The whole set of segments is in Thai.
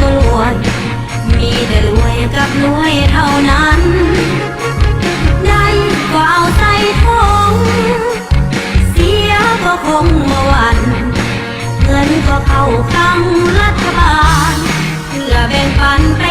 ก็ล้วน มีแต่รวยกับรวยเท่านั้น ได้ก็เอาใจทงเสียก็คงเมื่วัน เงินก็เข้าคลังรัฐบาลเพื่อแบ่งปันไป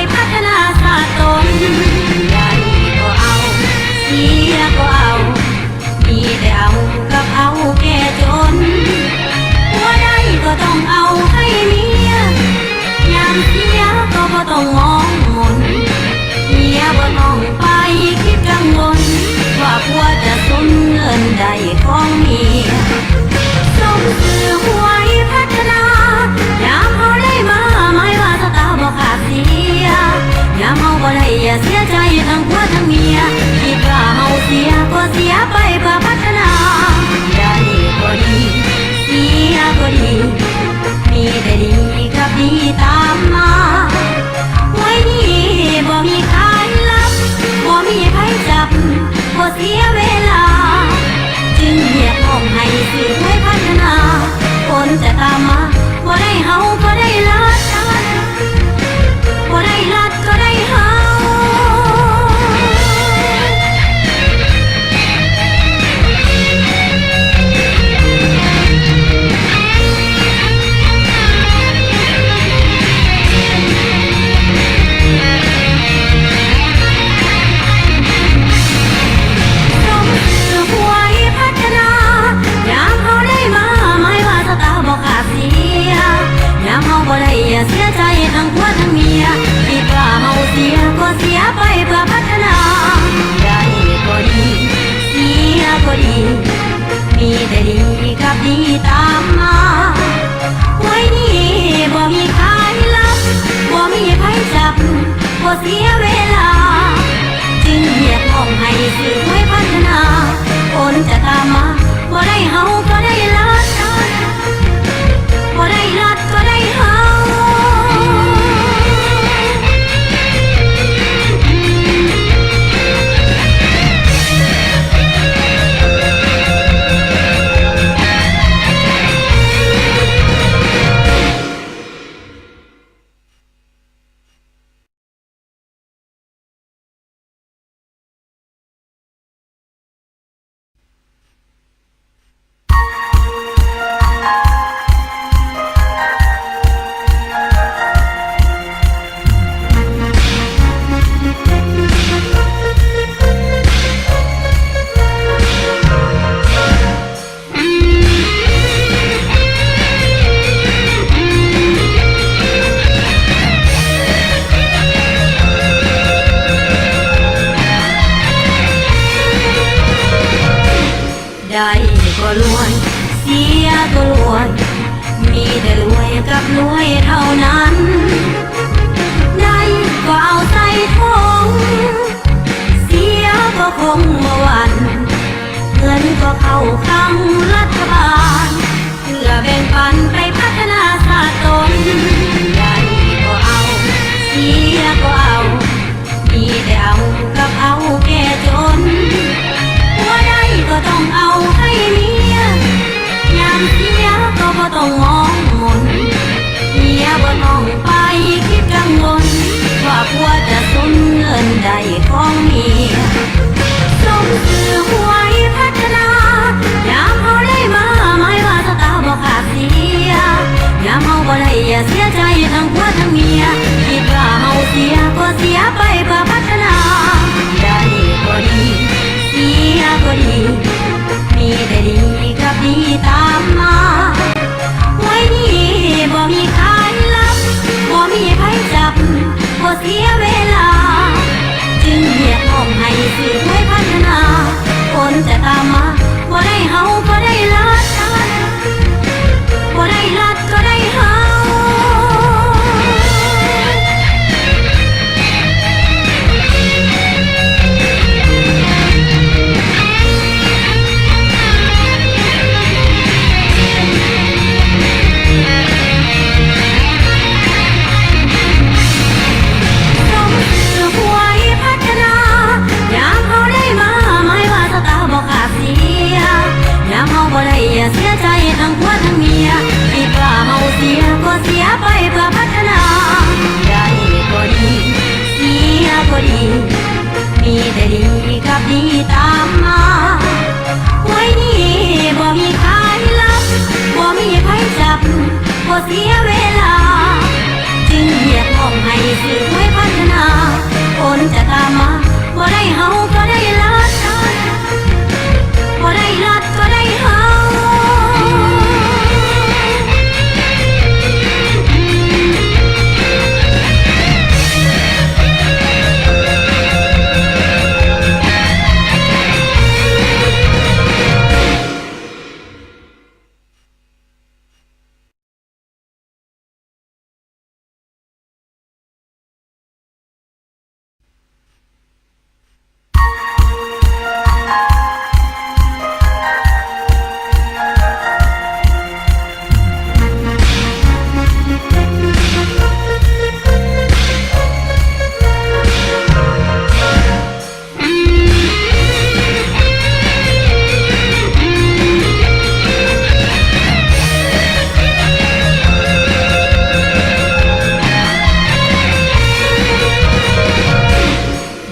ดีตามมา ไว้นี่บ่มีขายลับบ่มีไผจับบ่เสียเวลา จึงเรียกห้องให้สื่อไว้พัฒนาคนจะตามมาบ่ได้เฮา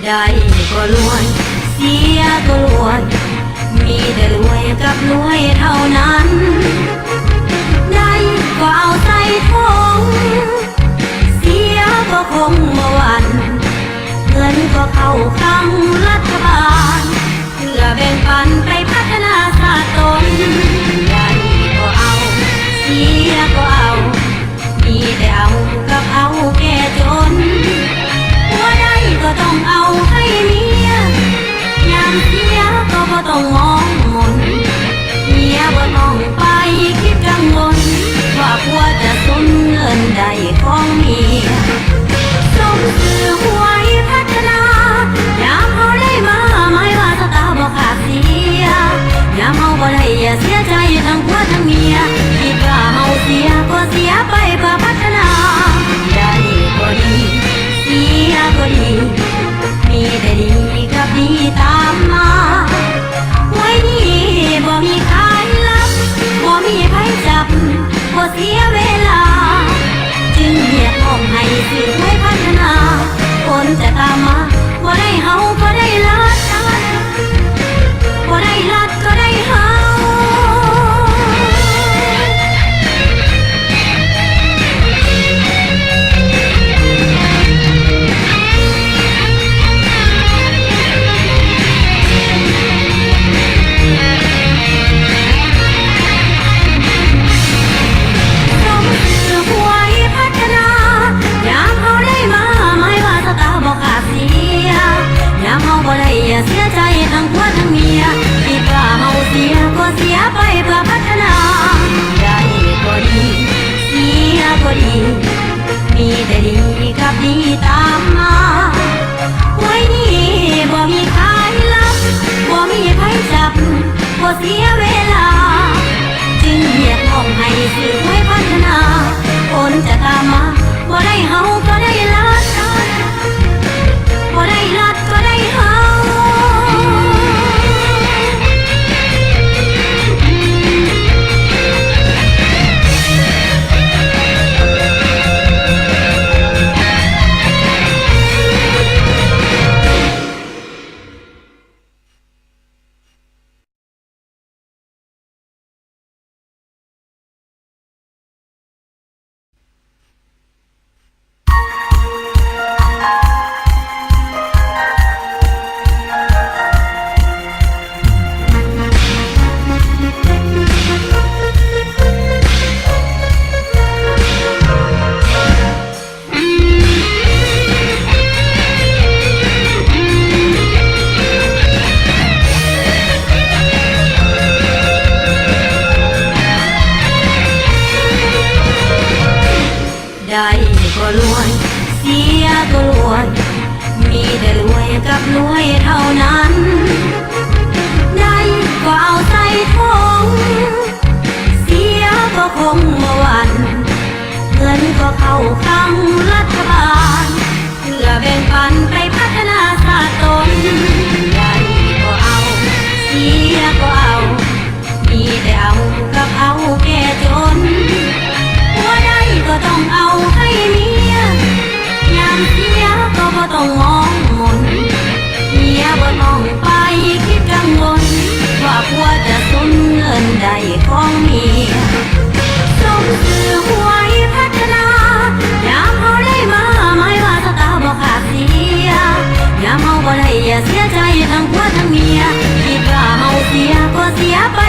ได้ก็รวยเสียก็รวยมีแต่รวยกับรวยเท่านั้น ได้ก็เอาใจทงเสียก็คงเมื่อวัน เงินก็เข้าคลังรัฐบาลเพื่อแบ่งปัน มเมื่อวัน เงินก็เข้าคลังรัฐบาลเพื่อแบ่งปันไปพัฒนาชาติตนใหญ่ก็เอาเสียก็เอา มีแต่เอากับเอาแก่จนหัวได้ก็ต้องเอาให้เมียยามเสียก็บ่ต้องมองมนเมียบ่ต้องไปคิดกังวลว่าผัวจะสุนเงินใดของเมีย สื่อหวยพัฒนายาเฮาได้มาหมาว่าสตาบ่ขาดเสียยาเฮาได้อย่าเสียใจทั้งผัวทั้งเมียคิดว่าเฮาเสียก็เสียไป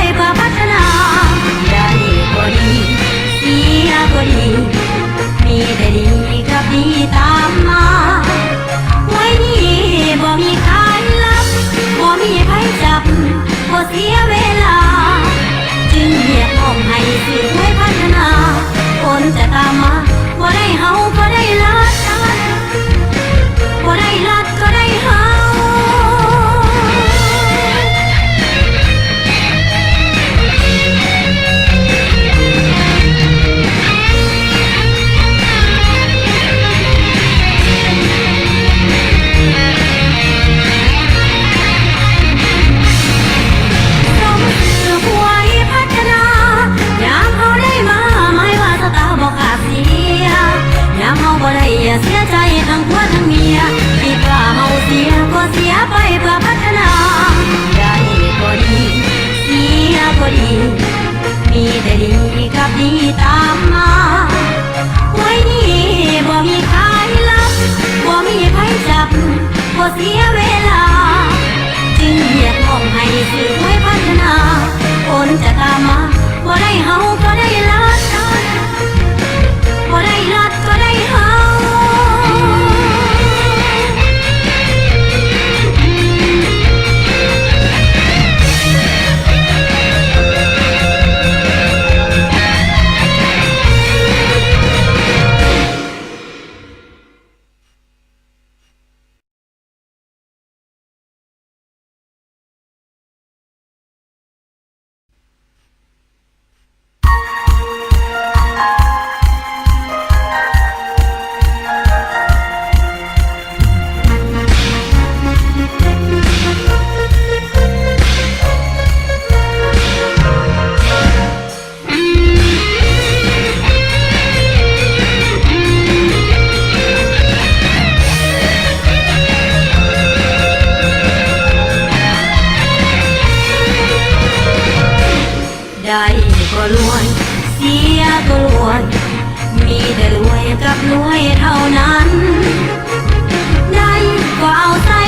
ได้ก็เอาใส่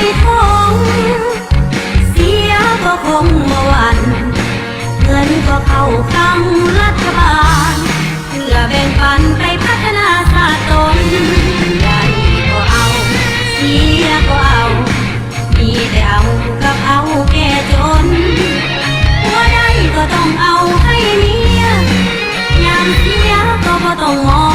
งเสียก็คงมวัน เงินก็เข้าคลังรัฐบาล เพื่อแบ่งปันไปพัฒนาชาติตนได้ก็เอา เสียก็เอา มีแต่เอากัเอาแก่จนหัวได้ก็ต้องเอาให้เมียยามเสียก็บ่ต้องงอ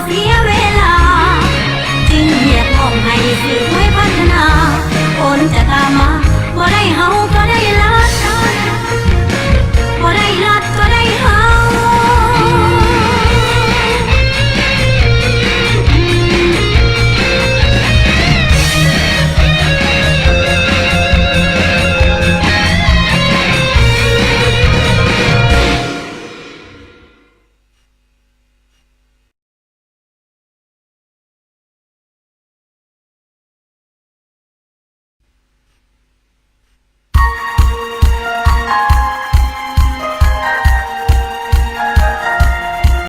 tiempos